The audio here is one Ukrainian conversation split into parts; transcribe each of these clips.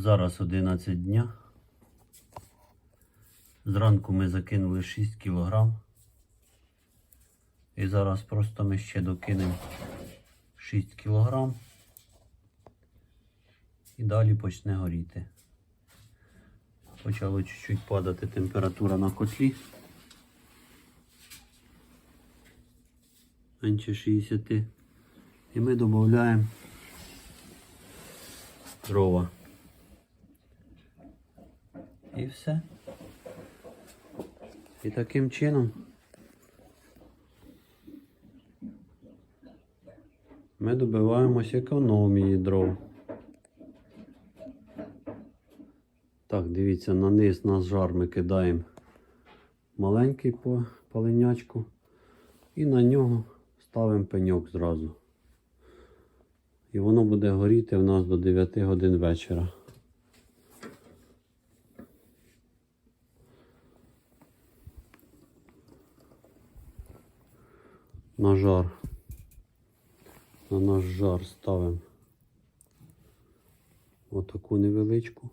Зараз 11 дня. Зранку ми закинули 6 кг. І зараз просто ми ще докинемо 6 кг. І далі почне горіти. Почало чуть-чуть падати температура на котлі. Менше 60. І ми додаємо дрова. І все. І таким чином ми добиваємось економії дров. Так, дивіться, на низ на жар ми кидаємо маленький по паленячку і на нього ставимо пеньок зразу. І воно буде горіти у нас до 9 годин вечора. На жар. На наш жар ставимо отаку невеличку.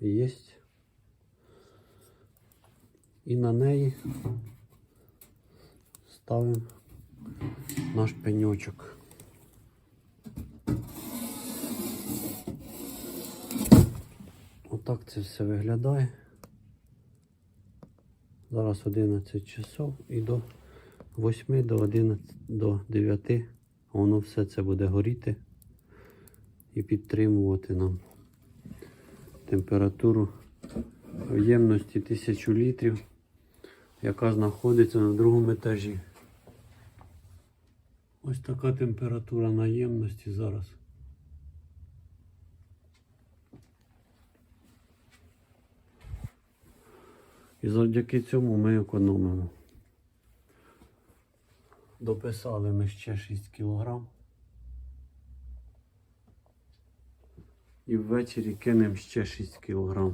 Єсть. І на неї ставимо наш пеньочок. Отак це все виглядає. Зараз 11 часов і до 8 до 11 до 9 воно все це буде горіти і підтримувати нам температуру в ємності 1000 літрів, яка знаходиться на другому етажі. Ось така температура на ємності зараз. І завдяки цьому ми економимо. Дописали ми ще 6 кг. І ввечері кинемо ще 6 кг.